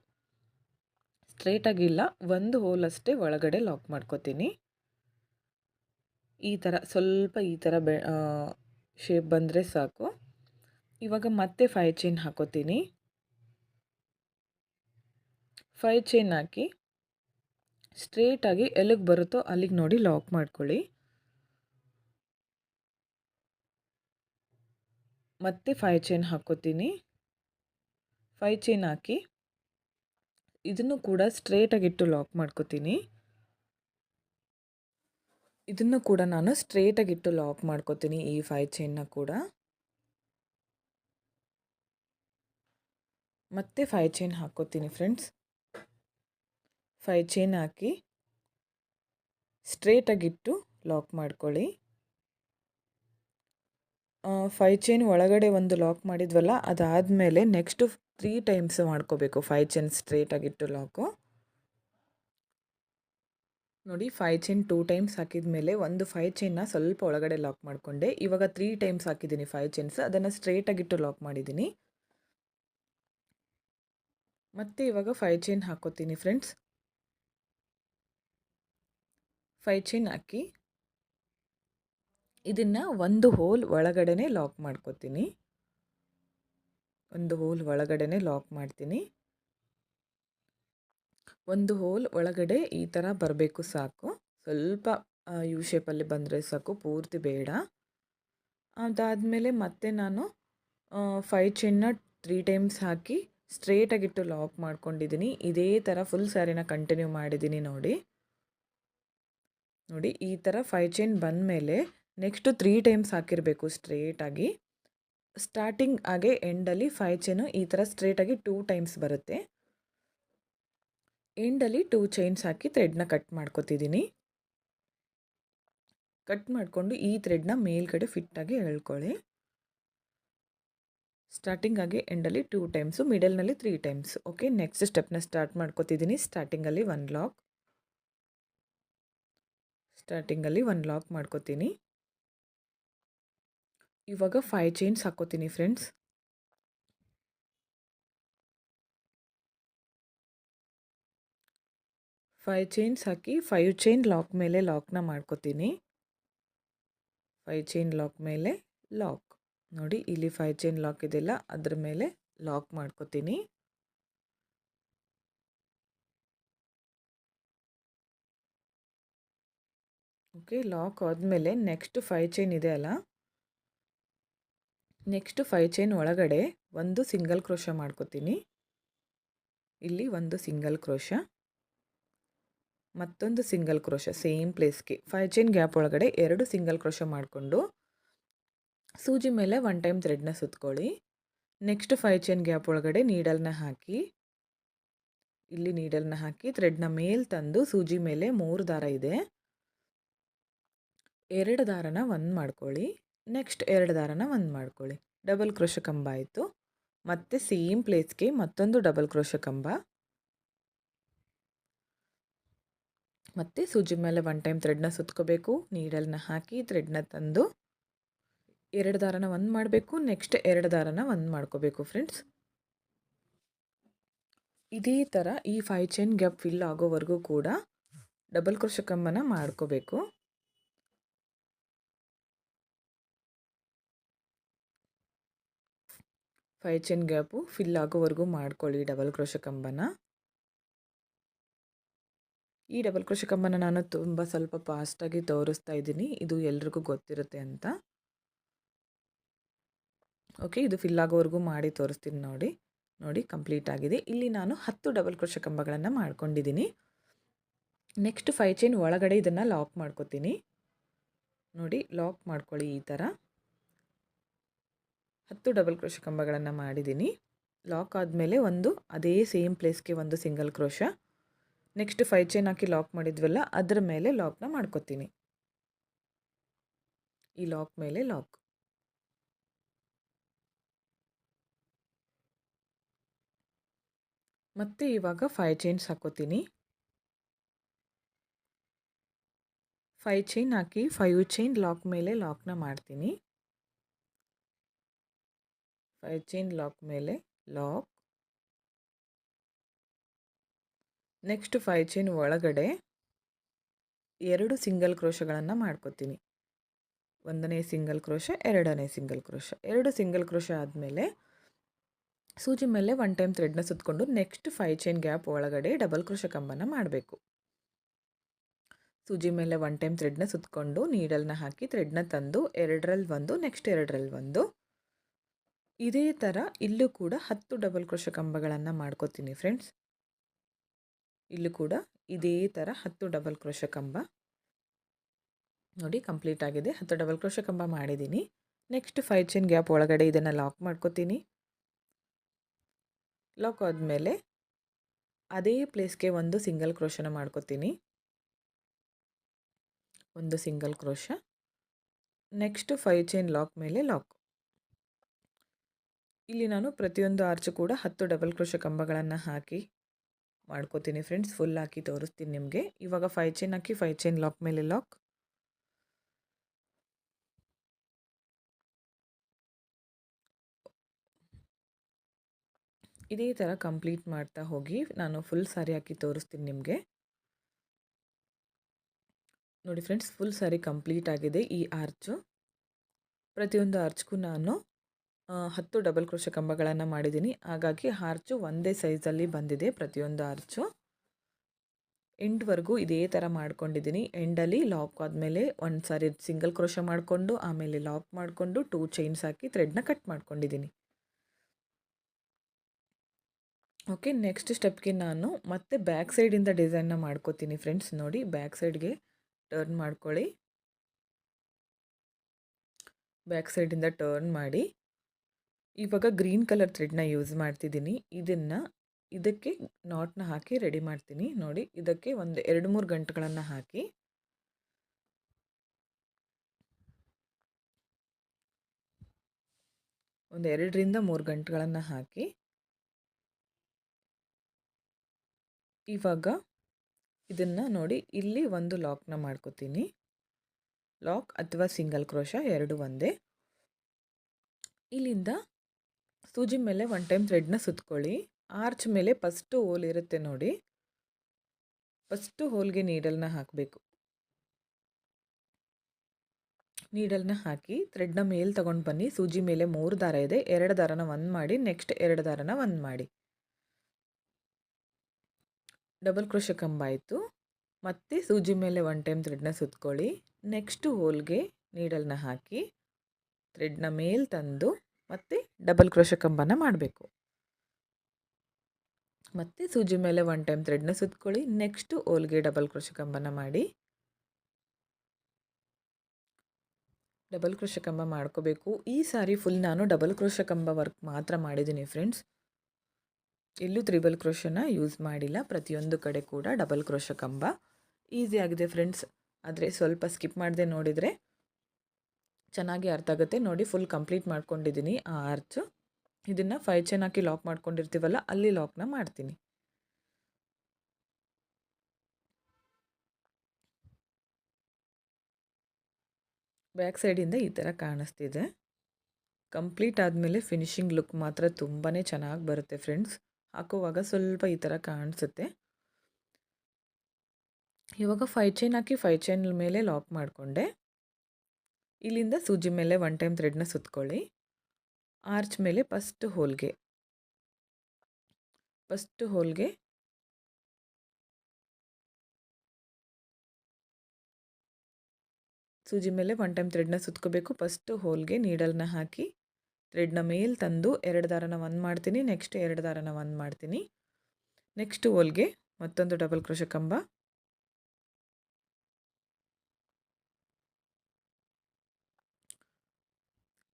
ಸ್ಟ್ರೇಟಾಗಿಲ್ಲ ಒಂದು ಹೋಲ್ ಅಷ್ಟೇ ಒಳಗಡೆ ಲಾಕ್ ಮಾಡ್ಕೋತೀನಿ. ಈ ಥರ ಸ್ವಲ್ಪ ಈ ಥರ ಬೆ ಶೇಪ್ ಬಂದರೆ ಸಾಕು. ಇವಾಗ ಮತ್ತೆ ಫೈ ಚೈನ್ ಹಾಕೋತೀನಿ. ಫೈ ಚೈನ್ ಹಾಕಿ ಸ್ಟ್ರೇಟಾಗಿ ಎಲ್ಲಿಗೆ ಬರುತ್ತೋ ಅಲ್ಲಿಗೆ ನೋಡಿ ಲಾಕ್ ಮಾಡ್ಕೊಳ್ಳಿ. ಮತ್ತೆ ಫೈ ಚೈನ್ ಹಾಕೋತೀನಿ. ಫೈ ಚೈನ್ ಹಾಕಿ ಇದನ್ನು ಕೂಡ ಸ್ಟ್ರೇಟಾಗಿಟ್ಟು ಲಾಕ್ ಮಾಡ್ಕೋತೀನಿ. ಇದನ್ನು ಕೂಡ ನಾನು ಸ್ಟ್ರೇಟಾಗಿಟ್ಟು ಲಾಕ್ ಮಾಡ್ಕೋತೀನಿ ಈ ಫೈ ಚೈನ್ನ ಕೂಡ. ಮತ್ತೆ ಫೈ ಚೈನ್ ಹಾಕೋತೀನಿ ಫ್ರೆಂಡ್ಸ್ ಫೈ ಚೈನ್ ಹಾಕಿ ಸ್ಟ್ರೇಟಾಗಿಟ್ಟು ಲಾಕ್ ಮಾಡ್ಕೊಳ್ಳಿ. ಫೈ ಚೈನ್ ಒಳಗಡೆ ಒಂದು ಲಾಕ್ ಮಾಡಿದ್ವಲ್ಲ, ಅದಾದಮೇಲೆ ನೆಕ್ಸ್ಟು ತ್ರೀ ಟೈಮ್ಸ್ ಮಾಡ್ಕೋಬೇಕು. ಫೈ ಚೈನ್ ಸ್ಟ್ರೇಟಾಗಿಟ್ಟು ಲಾಕು ನೋಡಿ ಫೈ ಚೈನ್ ಟೂ ಟೈಮ್ಸ್ ಹಾಕಿದ ಮೇಲೆ ಒಂದು ಫೈ ಚೈನ್ನ ಸ್ವಲ್ಪ ಒಳಗಡೆ ಲಾಕ್ ಮಾಡಿಕೊಂಡೆ. ಇವಾಗ ತ್ರೀ ಟೈಮ್ಸ್ ಹಾಕಿದ್ದೀನಿ ಫೈ ಚೈನ್ಸ್ ಅದನ್ನು ಸ್ಟ್ರೇಟಾಗಿಟ್ಟು ಲಾಕ್ ಮಾಡಿದ್ದೀನಿ. ಮತ್ತೆ ಇವಾಗ ಫೈ ಚೈನ್ ಹಾಕೋತೀನಿ ಫ್ರೆಂಡ್ಸ್ ಫೈ ಚೈನ್ ಹಾಕಿ ಇದನ್ನು ಒಂದು ಹೋಲ್ ಒಳಗಡೆ ಲಾಕ್ ಮಾಡ್ಕೋತೀನಿ. ಒಂದು ಹೋಲ್ ಒಳಗಡೆ ಲಾಕ್ ಮಾಡ್ತೀನಿ. ಒಂದು ಹೋಲ್ ಒಳಗಡೆ ಈ ಥರ ಬರಬೇಕು ಸಾಕು. ಸ್ವಲ್ಪ ಯು ಶೇಪಲ್ಲಿ ಬಂದರೆ ಸಾಕು, ಪೂರ್ತಿ ಬೇಡ. ಅದಾದಮೇಲೆ ಮತ್ತೆ ನಾನು ಫೈ ಚೈನ್ನ ತ್ರೀ ಟೈಮ್ಸ್ ಹಾಕಿ ಸ್ಟ್ರೇಟಾಗಿಟ್ಟು ಲಾಕ್ ಮಾಡ್ಕೊಂಡಿದ್ದೀನಿ ಇದೇ ಥರ ಫುಲ್ ಸ್ಯಾರಿನ ಕಂಟಿನ್ಯೂ ಮಾಡಿದ್ದೀನಿ ನೋಡಿ. ನೋಡಿ, ಈ ಥರ ಫೈ ಚೈನ್ ಬಂದಮೇಲೆ ನೆಕ್ಸ್ಟು ತ್ರೀ ಟೈಮ್ಸ್ ಹಾಕಿರಬೇಕು ಸ್ಟ್ರೇಟಾಗಿ. ಸ್ಟಾರ್ಟಿಂಗ್ ಹಾಗೆ ಎಂಡಲ್ಲಿ ಫೈವ್ ಚೈನು ಈ ಥರ ಸ್ಟ್ರೇಟಾಗಿ ಟೂ ಟೈಮ್ಸ್ ಬರುತ್ತೆ. ಎಂಡಲ್ಲಿ ಟೂ ಚೈನ್ಸ್ ಹಾಕಿ ಥ್ರೆಡ್ನ ಕಟ್ ಮಾಡ್ಕೊತಿದ್ದೀನಿ. ಕಟ್ ಮಾಡಿಕೊಂಡು ಈ ಥ್ರೆಡ್ನ ಮೇಲ್ಗಡೆ ಫಿಟ್ಟಾಗಿ ಎಳ್ಕೊಳ್ಳಿ. ಸ್ಟಾರ್ಟಿಂಗ್ ಆಗಿ ಎಂಡಲ್ಲಿ ಟೂ ಟೈಮ್ಸು, ಮಿಡಲ್ನಲ್ಲಿ ತ್ರೀ ಟೈಮ್ಸ್. ಓಕೆ, ನೆಕ್ಸ್ಟ್ ಸ್ಟೆಪ್ನ ಸ್ಟಾರ್ಟ್ ಮಾಡ್ಕೋತಿದ್ದೀನಿ. ಸ್ಟಾರ್ಟಿಂಗಲ್ಲಿ ಒನ್ ಲಾಕ್. ಸ್ಟಾರ್ಟಿಂಗಲ್ಲಿ ಒನ್ ಲಾಕ್ ಮಾಡ್ಕೋತೀನಿ. ಇವಾಗ ಫೈ ಚೈನ್ಸ್ ಹಾಕೋತೀನಿ ಫ್ರೆಂಡ್ಸ್ ಫೈ ಚೈನ್ಸ್ ಹಾಕಿ ಫೈವ್ ಚೈನ್ ಲಾಕ್ ಮೇಲೆ ಲಾಕ್ನ ಮಾಡ್ಕೋತೀನಿ. ಫೈ ಚೈನ್ ಲಾಕ್ ಮೇಲೆ ಲಾಕ್ ನೋಡಿ ಇಲ್ಲಿ ಫೈ ಚೈನ್ ಲಾಕ್ ಇದೆಲ್ಲ ಅದ್ರ ಮೇಲೆ ಲಾಕ್ ಮಾಡ್ಕೋತೀನಿ. ಓಕೆ ಲಾಕ್ ಆದಮೇಲೆ ನೆಕ್ಸ್ಟ್ ಫೈ ಚೈನ್ ಇದೆ ಅಲ್ಲ? ನೆಕ್ಸ್ಟ್ ಫೈ ಚೈನ್ ಒಳಗಡೆ ಒಂದು ಸಿಂಗಲ್ ಕ್ರೋಶ ಮಾಡ್ಕೋತೀನಿ. ಇಲ್ಲಿ ಒಂದು ಸಿಂಗಲ್ ಕ್ರೋಶ, ಮತ್ತೊಂದು ಸಿಂಗಲ್ ಕ್ರೋಶ, ಸೇಮ್ ಪ್ಲೇಸ್ಗೆ. ಫೈ ಚೈನ್ ಗ್ಯಾಪ್ ಒಳಗಡೆ ಎರಡು ಸಿಂಗಲ್ ಕ್ರೋಶ ಮಾಡಿಕೊಂಡು ಸೂಜಿ ಮೇಲೆ ಒನ್ ಟೈಮ್ ಥ್ರೆಡ್ನ ಸುತ್ಕೊಳ್ಳಿ. ನೆಕ್ಸ್ಟ್ ಫೈ ಚೈನ್ ಗ್ಯಾಪ್ ಒಳಗಡೆ ನೀಡಲ್ನ ಹಾಕಿ, ಇಲ್ಲಿ ನೀಡಲ್ನ ಹಾಕಿ ಥ್ರೆಡ್ನ ಮೇಲ್ ತಂದು ಸೂಜಿ ಮೇಲೆ ಮೂರು ದಾರ ಇದೆ. ಎರಡು ದಾರನ ಒಂದು ಮಾಡ್ಕೊಳ್ಳಿ. ನೆಕ್ಸ್ಟ್ ಎರಡು ದಾರನ ಒಂದು ಮಾಡ್ಕೊಳ್ಳಿ. ಡಬಲ್ ಕ್ರೋಶ ಕಂಬ ಆಯಿತು. ಮತ್ತು ಸೇಮ್ ಪ್ಲೇಸ್ಗೆ ಮತ್ತೊಂದು ಡಬಲ್ ಕ್ರೋಶ ಕಂಬ. ಮತ್ತು ಸೂಜಿ ಮೇಲೆ ಒನ್ ಟೈಮ್ ಥ್ರೆಡ್ನ ಸುತ್ಕೋಬೇಕು. ನೀಡಲ್ನ ಹಾಕಿ ಥ್ರೆಡ್ನ ತಂದು ಎರಡು ದಾರನ ಒಂದು ಮಾಡಬೇಕು. ನೆಕ್ಸ್ಟ್ ಎರಡು ದಾರನ ಒಂದು ಮಾಡ್ಕೋಬೇಕು ಫ್ರೆಂಡ್ಸ್. ಇದೇ ಥರ ಈ ಫೈ ಚೈನ್ ಗ್ಯಾಪ್ ಫಿಲ್ ಆಗೋವರೆಗೂ ಕೂಡ ಡಬಲ್ ಕ್ರೋಶ ಕಂಬನ ಮಾಡ್ಕೋಬೇಕು. ಫೈ ಚೈನ್ ಗ್ಯಾಪು ಫಿಲ್ ಆಗೋವರೆಗೂ ಮಾಡ್ಕೊಳ್ಳಿ ಡಬಲ್ ಕ್ರೋಶ ಕಂಬನ ಈ ಡಬಲ್ ಕ್ರೋಶ ಕಂಬನ ನಾನು ತುಂಬ ಸ್ವಲ್ಪ ಫಾಸ್ಟಾಗಿ ತೋರಿಸ್ತಾ ಇದ್ದೀನಿ. ಇದು ಎಲ್ರಿಗೂ ಗೊತ್ತಿರುತ್ತೆ ಅಂತ. ಓಕೆ ಇದು ಫಿಲ್ ಆಗೋವರೆಗೂ ಮಾಡಿ ತೋರಿಸ್ತೀನಿ ನೋಡಿ. ನೋಡಿ, ಕಂಪ್ಲೀಟ್ ಆಗಿದೆ. ಇಲ್ಲಿ ನಾನು ಹತ್ತು ಡಬಲ್ ಕ್ರೋಶ ಕಂಬಗಳನ್ನು ಮಾಡ್ಕೊಂಡಿದ್ದೀನಿ. ನೆಕ್ಸ್ಟ್ ಫೈ ಚೈನ್ ಒಳಗಡೆ ಇದನ್ನು ಲಾಕ್ ಮಾಡ್ಕೋತೀನಿ. ನೋಡಿ, ಲಾಕ್ ಮಾಡ್ಕೊಳ್ಳಿ ಈ ಥರ ಹತ್ತು ಡಬಲ್ ಕ್ರೋಶ ಕಂಬಗಳನ್ನು ಮಾಡಿದ್ದೀನಿ. ಲಾಕ್ ಆದಮೇಲೆ ಒಂದು ಅದೇ ಸೇಮ್ ಪ್ಲೇಸ್ಗೆ ಒಂದು single crochet. Next five chain ಹಾಕಿ ಲಾಕ್ ಮಾಡಿದ್ವಲ್ಲ, ಅದರ ಮೇಲೆ ಲಾಕ್ನ ಮಾಡ್ಕೋತೀನಿ. ಈ ಲಾಕ್ ಮೇಲೆ ಲಾಕ್. ಮತ್ತೆ ಇವಾಗ ಫೈ ಚೈನ್ಸ್ ಹಾಕೋತೀನಿ. ಫೈವ್ ಚೈನ್ ಹಾಕಿ ಫೈವ್ ಚೈನ್ ಲಾಕ್ ಮೇಲೆ ಲಾಕ್ನ ಮಾಡ್ತೀನಿ. ಫೈ ಚೈನ್ ಲಾಕ್ ಮೇಲೆ ಲಾಕ್ ನೆಕ್ಸ್ಟ್ ಫೈ ಚೈನ್ ಒಳಗಡೆ ಎರಡು ಸಿಂಗಲ್ ಕ್ರೋಶಗಳನ್ನು ಮಾಡ್ಕೋತೀನಿ. ಒಂದನೇ ಸಿಂಗಲ್ ಕ್ರೋಶ, ಎರಡನೇ ಸಿಂಗಲ್ ಕ್ರೋಶ. ಎರಡು ಸಿಂಗಲ್ ಕ್ರೋಶ ಆದಮೇಲೆ ಸೂಜಿ ಮೇಲೆ ಒನ್ ಟೈಮ್ ಥ್ರೆಡ್ನ ಸುತ್ತಕೊಂಡು ನೆಕ್ಸ್ಟ್ ಫೈ ಚೈನ್ ಗ್ಯಾಪ್ ಒಳಗಡೆ ಡಬಲ್ ಕ್ರೋಶ ಕಂಬನ ಮಾಡಬೇಕು. ಸೂಜಿ ಮೇಲೆ ಒನ್ ಟೈಮ್ ಥ್ರೆಡ್ನ ಸುತ್ತಕೊಂಡು ನೀಡಲ್ನ ಹಾಕಿ ಥ್ರೆಡ್ನ ತಂದು ಎರಡರಲ್ಲಿ ಒಂದು ನೆಕ್ಸ್ಟ್ ಎರಡರಲ್ಲಿ ಒಂದು. ಇದೇ ಥರ ಇಲ್ಲೂ ಕೂಡ ಹತ್ತು ಡಬಲ್ ಕ್ರೋಶ ಕಂಬಗಳನ್ನು ಮಾಡ್ಕೋತೀನಿ ಫ್ರೆಂಡ್ಸ್ ಇಲ್ಲೂ ಕೂಡ ಇದೇ ಥರ ಹತ್ತು ಡಬಲ್ ಕ್ರೋಶ ಕಂಬ. ನೋಡಿ ಕಂಪ್ಲೀಟ್ ಆಗಿದೆ. ಹತ್ತು ಡಬಲ್ ಕ್ರೋಶ ಕಂಬ ಮಾಡಿದ್ದೀನಿ ನೆಕ್ಸ್ಟ್ ಫೈವ್ ಚೈನ್ ಗ್ಯಾಪ್ ಒಳಗಡೆ ಇದನ್ನು ಲಾಕ್ ಮಾಡ್ಕೋತೀನಿ. ಲಾಕ್ ಆದಮೇಲೆ ಅದೇ ಪ್ಲೇಸ್ಗೆ ಒಂದು ಸಿಂಗಲ್ ಕ್ರೋಶನ ಮಾಡ್ಕೋತೀನಿ. ಒಂದು single crochet next five chain lock ಮೇಲೆ ಲಾಕ್ ಇಲ್ಲಿ ನಾನು ಪ್ರತಿಯೊಂದು ಆರ್ಚು ಕೂಡ ಹತ್ತು ಡಬಲ್ ಕ್ರೋಶ ಕಂಬಗಳನ್ನು ಹಾಕಿ ಮಾಡ್ಕೋತೀನಿ ಫ್ರೆಂಡ್ಸ್ ಫುಲ್ ಹಾಕಿ ತೋರಿಸ್ತೀನಿ ನಿಮಗೆ. ಇವಾಗ ಫೈವ್ ಚೈನ್ ಹಾಕಿ ಫೈವ್ ಚೈನ್ ಲಾಕ್ ಮೇಲೆ ಲಾಕ್ ಇದೇ ಥರ ಕಂಪ್ಲೀಟ್ ಮಾಡ್ತಾ ಹೋಗಿ ನಾನು ಫುಲ್ ಸಾರಿ ಹಾಕಿ ತೋರಿಸ್ತೀನಿ ನಿಮಗೆ. ನೋಡಿ ಫ್ರೆಂಡ್ಸ್ ಫುಲ್ ಸಾರಿ ಕಂಪ್ಲೀಟ್ ಆಗಿದೆ ಈ ಆರ್ಚು. ಪ್ರತಿಯೊಂದು ಆರ್ಚ್ಗೂ ನಾನು ಹತ್ತು ಡಬಲ್ ಕ್ರೋಶ ಕಂಬಗಳನ್ನು ಮಾಡಿದ್ದೀನಿ. ಹಾಗಾಗಿ ಆರ್ಚು ಒಂದೇ ಸೈಜಲ್ಲಿ ಬಂದಿದೆ ಪ್ರತಿಯೊಂದು ಆರ್ಚು ಎಂಡ್ವರೆಗೂ ಇದೇ ಥರ ಮಾಡ್ಕೊಂಡಿದ್ದೀನಿ. ಎಂಡಲ್ಲಿ ಲಾಕ್ ಆದಮೇಲೆ ಒಂದು ಸಾರಿ ಸಿಂಗಲ್ ಕ್ರೋಶ ಮಾಡಿಕೊಂಡು, ಆಮೇಲೆ ಲಾಕ್ ಮಾಡಿಕೊಂಡು ಟೂ ಚೈನ್ಸ್ ಹಾಕಿ ಥ್ರೆಡ್ನ ಕಟ್ ಮಾಡ್ಕೊಂಡಿದ್ದೀನಿ. ಓಕೆ, ನೆಕ್ಸ್ಟ್ ಸ್ಟೆಪ್ಗೆ ನಾನು ಮತ್ತೆ ಬ್ಯಾಕ್ ಸೈಡಿಂದ ಡಿಸೈನ್ನ ಮಾಡ್ಕೋತೀನಿ ಫ್ರೆಂಡ್ಸ್. ನೋಡಿ, ಬ್ಯಾಕ್ ಸೈಡ್ಗೆ ಟರ್ನ್ ಮಾಡ್ಕೊಳ್ಳಿ. ಬ್ಯಾಕ್ ಸೈಡಿಂದ ಟರ್ನ್ ಮಾಡಿ. ಇವಾಗ ಗ್ರೀನ್ ಕಲರ್ ಥ್ರೆಡ್ನ ಯೂಸ್ ಮಾಡ್ತಿದ್ದೀನಿ. ಇದನ್ನು ಇದಕ್ಕೆ ನಾಟ್ನ ಹಾಕಿ ರೆಡಿ ಮಾಡ್ತೀನಿ. ನೋಡಿ, ಇದಕ್ಕೆ ಒಂದು ಎರಡು ಮೂರು ಗಂಟೆಗಳನ್ನು ಹಾಕಿ. ಒಂದು ಎರಡರಿಂದ ಮೂರು ಗಂಟೆಗಳನ್ನು ಹಾಕಿ. ಇವಾಗ ಇದನ್ನು ನೋಡಿ, ಇಲ್ಲಿ ಒಂದು ಲಾಕ್ನ ಮಾಡ್ಕೋತೀನಿ. ಲಾಕ್ ಅಥವಾ ಸಿಂಗಲ್ ಕ್ರೋಶ ಎರಡು ಒಂದೇ. ಇಲ್ಲಿಂದ ಸೂಜಿ ಮೇಲೆ ಒನ್ ಟೈಮ್ ಥ್ರೆಡ್ನ ಸುತ್ಕೊಳ್ಳಿ. ಆರ್ಚ್ ಮೇಲೆ ಫಸ್ಟು ಹೋಲ್ ಇರುತ್ತೆ ನೋಡಿ. ಫಸ್ಟು ಹೋಲ್ಗೆ ನೀಡಲ್ನ ಹಾಕಬೇಕು. ನೀಡಲ್ನ ಹಾಕಿ ಥ್ರೆಡ್ನ ಮೇಲೆ ತಗೊಂಡು ಬನ್ನಿ. ಸೂಜಿ ಮೇಲೆ ಮೂರು ದಾರ ಇದೆ. ಎರಡು ದಾರನ ಒಂದು ಮಾಡಿ ನೆಕ್ಸ್ಟ್ ಎರಡು ದಾರನ ಒಂದು ಮಾಡಿ. ಡಬಲ್ ಕ್ರೋಶ ಕಂಬ ಆಯಿತು. ಮತ್ತು ಸೂಜಿ ಮೇಲೆ ಒನ್ ಟೈಮ್ ಥ್ರೆಡ್ನ ಸುತ್ಕೊಳ್ಳಿ. ನೆಕ್ಸ್ಟು ಹೋಲ್ಗೆ ನೀಡಲ್ನ ಹಾಕಿ ಥ್ರೆಡ್ನ ಮೇಲೆ ತಂದು ಮತ್ತು ಡಬಲ್ ಕ್ರೋಶ ಕಂಬನ ಮಾಡಬೇಕು. ಮತ್ತು ಸೂಜಿ ಮೇಲೆ ಒನ್ ಟೈಮ್ ಥ್ರೆಡ್ನ ಸುತ್ಕೊಳ್ಳಿ. ನೆಕ್ಸ್ಟು ಓಲ್ಗೆ ಡಬಲ್ ಕ್ರೋಶ ಕಂಬನ ಮಾಡಿ. ಡಬಲ್ ಕ್ರೋಶ ಕಂಬ ಮಾಡ್ಕೋಬೇಕು. ಈ ಸಾರಿ ಫುಲ್ ನಾನು ಡಬಲ್ ಕ್ರೋಶ ಕಂಬ ವರ್ಕ್ ಮಾತ್ರ ಮಾಡಿದ್ದೀನಿ ಫ್ರೆಂಡ್ಸ್ ಎಲ್ಲೂ ತ್ರಿಬಲ್ ಕ್ರೋಶನ ಯೂಸ್ ಮಾಡಿಲ್ಲ. ಪ್ರತಿಯೊಂದು ಕಡೆ ಕೂಡ ಡಬಲ್ ಕ್ರೋಶ ಕಂಬ ಈಸಿ ಆಗಿದೆ ಫ್ರೆಂಡ್ಸ್ ಆದರೆ ಸ್ವಲ್ಪ ಸ್ಕಿಪ್ ಮಾಡದೆ ನೋಡಿದರೆ ಚೆನ್ನಾಗಿ ಅರ್ಥ ಆಗುತ್ತೆ. ನೋಡಿ ಫುಲ್ ಕಂಪ್ಲೀಟ್ ಮಾಡ್ಕೊಂಡಿದ್ದೀನಿ ಆ ಆರ್ಚ್ ಇದನ್ನು ಫೈ ಚೈನ್ ಹಾಕಿ ಲಾಕ್ ಮಾಡ್ಕೊಂಡಿರ್ತೀವಲ್ಲ, ಅಲ್ಲಿ ಲಾಕ್ನ ಮಾಡ್ತೀನಿ. ಬ್ಯಾಕ್ ಸೈಡಿಂದ ಈ ಥರ ಕಾಣಿಸ್ತಿದೆ. ಕಂಪ್ಲೀಟ್ ಆದಮೇಲೆ ಫಿನಿಶಿಂಗ್ ಲುಕ್ ಮಾತ್ರ ತುಂಬಾ ಚೆನ್ನಾಗಿ ಬರುತ್ತೆ ಫ್ರೆಂಡ್ಸ್ ಹಾಕುವಾಗ ಸ್ವಲ್ಪ ಈ ಥರ ಕಾಣಿಸುತ್ತೆ. ಇವಾಗ ಫೈ ಚೈನ್ ಹಾಕಿ ಫೈ ಚೈನ್ ಮೇಲೆ ಲಾಕ್ ಮಾಡಿಕೊಂಡೆ. ಇಲ್ಲಿಂದ ಸೂಜಿ ಮೇಲೆ ಒನ್ ಟೈಮ್ ಥ್ರೆಡ್ನ ಸುತ್ಕೊಳ್ಳಿ. ಆರ್ಚ್ ಮೇಲೆ ಫಸ್ಟ್ ಹೋಲ್ಗೆ ಫಸ್ಟ್ ಹೋಲ್ಗೆ ಸೂಜಿ ಮೇಲೆ ಒನ್ ಟೈಮ್ ಥ್ರೆಡ್ನ ಸುತ್ಕೋಬೇಕು. ಫಸ್ಟ್ ಹೋಲ್ಗೆ ನೀಡಲ್ನ ಹಾಕಿ ಥ್ರೆಡ್ನ ಮೇಲೆ ತಂದು ಎರಡು ದಾರನ ಒಂದು ಮಾಡ್ತೀನಿ ನೆಕ್ಸ್ಟ್ ಎರಡು ದಾರನ ಒಂದು ಮಾಡ್ತೀನಿ. ನೆಕ್ಸ್ಟ್ ಹೋಲ್ಗೆ ಮತ್ತೊಂದು ಡಬಲ್ ಕ್ರೋಶ ಕಂಬ.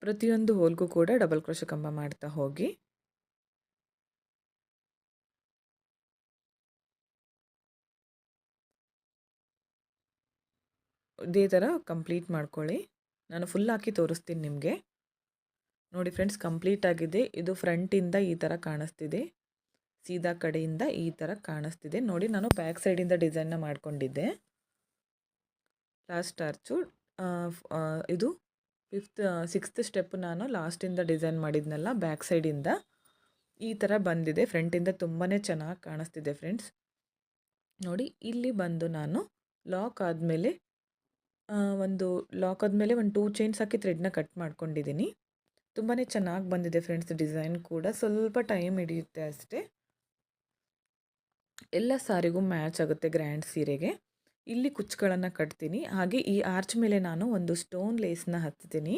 ಪ್ರತಿಯೊಂದು ಹೋಲ್ಗೂ ಕೂಡ ಡಬಲ್ ಕ್ರೋಶ ಕಂಬ ಮಾಡ್ತಾ ಹೋಗಿ. ಇದೇ ಥರ ಕಂಪ್ಲೀಟ್ ಮಾಡ್ಕೊಳ್ಳಿ. ನಾನು ಫುಲ್ ಹಾಕಿ ತೋರಿಸ್ತೀನಿ ನಿಮಗೆ. ನೋಡಿ ಫ್ರೆಂಡ್ಸ್, ಕಂಪ್ಲೀಟ್ ಆಗಿದೆ. ಇದು ಫ್ರಂಟಿಂದ ಈ ಥರ ಕಾಣಿಸ್ತಿದೆ. ಸೀದಾ ಕಡೆಯಿಂದ ಈ ಥರ ಕಾಣಿಸ್ತಿದೆ. ನೋಡಿ ನಾನು ಬ್ಯಾಕ್ ಸೈಡಿಂದ ಡಿಸೈನ್ನ ಮಾಡಿಕೊಂಡಿದ್ದೆ. ಲಾಸ್ಟ್ ಆರ್ಚು ಇದು ಫಿಫ್ತ್ ಸಿಕ್ಸ್ತ್ ಸ್ಟೆಪ್ ನಾನು ಲಾಸ್ಟಿಂದ ಡಿಸೈನ್ ಮಾಡಿದ್ನಲ್ಲ, ಬ್ಯಾಕ್ ಸೈಡಿಂದ. ಈ ಥರ ಬಂದಿದೆ, ಫ್ರಂಟಿಂದ ತುಂಬಾ ಚೆನ್ನಾಗಿ ಕಾಣಿಸ್ತಿದೆ ಫ್ರೆಂಡ್ಸ್. ನೋಡಿ, ಇಲ್ಲಿ ಬಂದು ನಾನು ಲಾಕ್ ಆದಮೇಲೆ ಒಂದು ಲಾಕ್ ಆದಮೇಲೆ ಒಂದು ಟೂ ಚೈನ್ಸ್ ಹಾಕಿ ಥ್ರೆಡ್ನ ಕಟ್ ಮಾಡ್ಕೊಂಡಿದ್ದೀನಿ ತುಂಬಾ ಚೆನ್ನಾಗಿ ಬಂದಿದೆ ಫ್ರೆಂಡ್ಸ್ ಡಿಸೈನ್ ಕೂಡ, ಸ್ವಲ್ಪ ಟೈಮ್ ಹಿಡಿಯುತ್ತೆ ಅಷ್ಟೇ. ಎಲ್ಲ ಸಾರಿಗೂ ಮ್ಯಾಚ್ ಆಗುತ್ತೆ ಗ್ರ್ಯಾಂಡ್ ಸೀರೆಗೆ. ಇಲ್ಲಿ ಕುಚ್ಚುಗಳನ್ನು ಕಟ್ತೀನಿ. ಹಾಗೆ ಈ ಆರ್ಚ್ ಮೇಲೆ ನಾನು ಒಂದು ಸ್ಟೋನ್ ಲೇಸ್ನ ಹಚ್ತೀನಿ.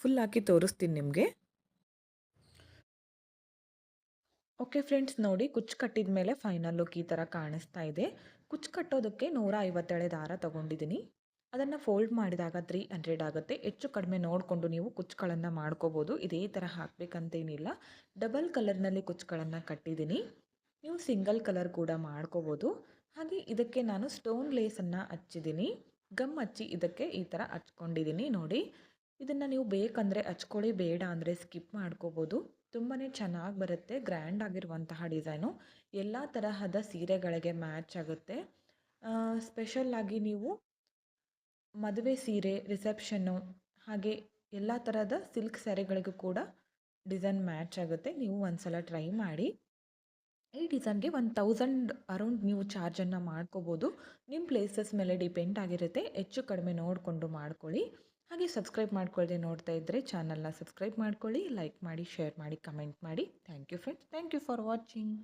ಫುಲ್ ಹಾಕಿ ತೋರಿಸ್ತೀನಿ ನಿಮಗೆ. ಓಕೆ ಫ್ರೆಂಡ್ಸ್ ನೋಡಿ ಕುಚ್ಚು ಕಟ್ಟಿದ ಮೇಲೆ ಫೈನಲ್ ಲುಕ್ ಈ ಥರ ಕಾಣಿಸ್ತಾ ಇದೆ. ಕುಚ್ಚು ಕಟ್ಟೋದಕ್ಕೆ ನೂರ ಐವತ್ತೇಳೆ ದಾರ ತೊಗೊಂಡಿದ್ದೀನಿ ಅದನ್ನು ಫೋಲ್ಡ್ ಮಾಡಿದಾಗ ತ್ರೀ ಹಂಡ್ರೆಡ್ ಆಗುತ್ತೆ. ಹೆಚ್ಚು ಕಡಿಮೆ ನೋಡಿಕೊಂಡು ನೀವು ಕುಚ್ಚುಗಳನ್ನು ಮಾಡ್ಕೋಬೋದು. ಇದೇ ಥರ ಹಾಕಬೇಕಂತೇನಿಲ್ಲ. ಡಬಲ್ ಕಲರ್ನಲ್ಲಿ ಕುಚ್ಚುಗಳನ್ನು ಕಟ್ಟಿದ್ದೀನಿ ನೀವು ಸಿಂಗಲ್ ಕಲರ್ ಕೂಡ ಮಾಡ್ಕೋಬೋದು. ಹಾಗೆ ಇದಕ್ಕೆ ನಾನು ಸ್ಟೋನ್ ಲೇಸನ್ನು ಹಚ್ಚಿದ್ದೀನಿ. ಗಮ್ ಹಚ್ಚಿ ಇದಕ್ಕೆ ಈ ಥರ ಹಚ್ಕೊಂಡಿದ್ದೀನಿ ನೋಡಿ. ಇದನ್ನು ನೀವು ಬೇಕಂದರೆ ಹಚ್ಕೊಳ್ಳಿ, ಬೇಡ ಅಂದರೆ ಸ್ಕಿಪ್ ಮಾಡ್ಕೋಬೋದು. ತುಂಬಾ ಚೆನ್ನಾಗಿ ಬರುತ್ತೆ ಗ್ರ್ಯಾಂಡ್ ಆಗಿರುವಂತಹ ಡಿಸೈನು ಎಲ್ಲ ತರಹದ ಸೀರೆಗಳಿಗೆ ಮ್ಯಾಚ್ ಆಗುತ್ತೆ. ಸ್ಪೆಷಲ್ಲಾಗಿ ನೀವು ಮದುವೆ ಸೀರೆ ರಿಸೆಪ್ಷನ್ನು ಹಾಗೆ ಎಲ್ಲ ಥರದ ಸಿಲ್ಕ್ ಸ್ಯಾರಿಗಳಿಗೂ ಕೂಡ ಡಿಸೈನ್ ಮ್ಯಾಚ್ ಆಗುತ್ತೆ. ನೀವು ಒಂದು ಸಲ ಟ್ರೈ ಮಾಡಿ. ಈ ಡಿಸೈನ್ಗೆ ಒನ್ ತೌಸಂಡ್ ಅರೌಂಡ್ ನೀವು ಚಾರ್ಜನ್ನು ಮಾಡ್ಕೋಬೋದು. ನಿಮ್ಮ ಪ್ಲೇಸಸ್ ಮೇಲೆ ಡಿಪೆಂಡ್ ಆಗಿರುತ್ತೆ. ಹೆಚ್ಚು ಕಡಿಮೆ ನೋಡಿಕೊಂಡು ಮಾಡ್ಕೊಳ್ಳಿ. ಹಾಗೆ ಸಬ್ಸ್ಕ್ರೈಬ್ ಮಾಡ್ಕೊಳ್ಳದೆ ನೋಡ್ತಾ ಇದ್ದರೆ ಚಾನಲ್ನ ಸಬ್ಸ್ಕ್ರೈಬ್ ಮಾಡ್ಕೊಳ್ಳಿ ಲೈಕ್ ಮಾಡಿ ಶೇರ್ ಮಾಡಿ ಕಮೆಂಟ್ ಮಾಡಿ. Thank you friends thank you for watching